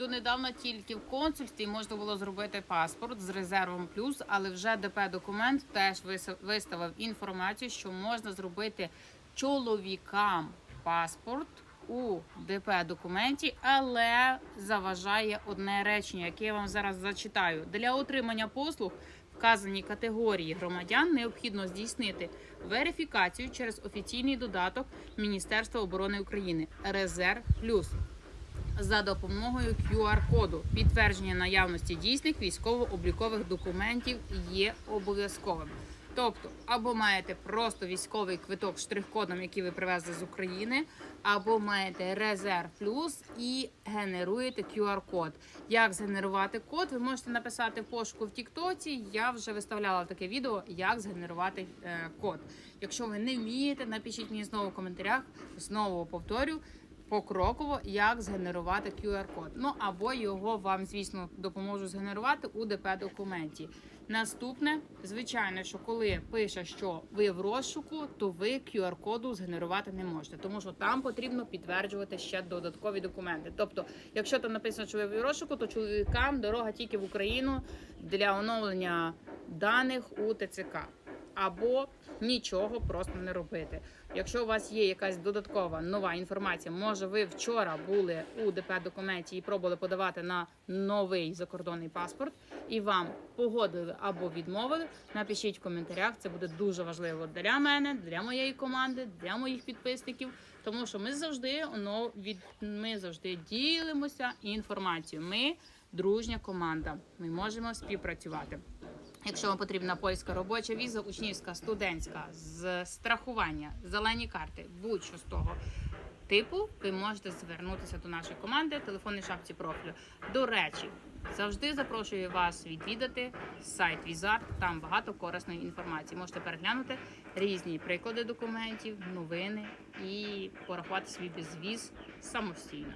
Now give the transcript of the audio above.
Донедавна тільки в консульстві можна було зробити паспорт з резервом плюс, але вже ДП документ теж вис- виставив інформацію, що можна зробити чоловікам паспорт у ДП документі, але заважає одне речення, яке я вам зараз зачитаю. Для отримання послуг вказаній категорії громадян необхідно здійснити верифікацію через офіційний додаток Міністерства оборони України Резерв Плюс за допомогою QR-коду. Підтвердження наявності дійсних військово-облікових документів є обов'язковим. Тобто, або маєте просто військовий квиток з штрих-кодом, який ви привезли з України, або маєте резерв плюс і генеруєте QR-код. Як згенерувати код? Ви можете написати в пошуку в Тіктоці. Я вже виставляла таке відео, як згенерувати е, код. Якщо ви не вмієте, напишіть мені знову в коментарях. Знову повторю покроково, як згенерувати QR-код. Ну або його вам, звісно, допоможу згенерувати у ДП документі. Наступне, звичайно, що коли пише, що ви в розшуку, то ви QR-коду згенерувати не можете, тому що там потрібно підтверджувати ще додаткові документи. Тобто, якщо там написано, що ви в розшуку, то чоловікам дорога тільки в Україну для оновлення даних у ТЦК. Або нічого просто не робити. Якщо у вас є якась додаткова нова інформація, може ви вчора були у ДП документі і пробували подавати на новий закордонний паспорт, і вам погодили або відмовили. Напишіть в коментарях. Це буде дуже важливо для мене, для моєї команди, для моїх підписників. Тому що ми завжди оно від ми завжди ділимося інформацією. Ми дружня команда. Ми можемо співпрацювати. Якщо вам потрібна польська робоча віза, учнівська, студентська, з страхування, зелені карти, будь-що з того типу, ви можете звернутися до нашої команди в телефонній шапці профілю. До речі, завжди запрошую вас відвідати сайт Візарт. Там багато корисної інформації. Можете переглянути різні приклади документів, новини і порахувати свій безвіз самостійно.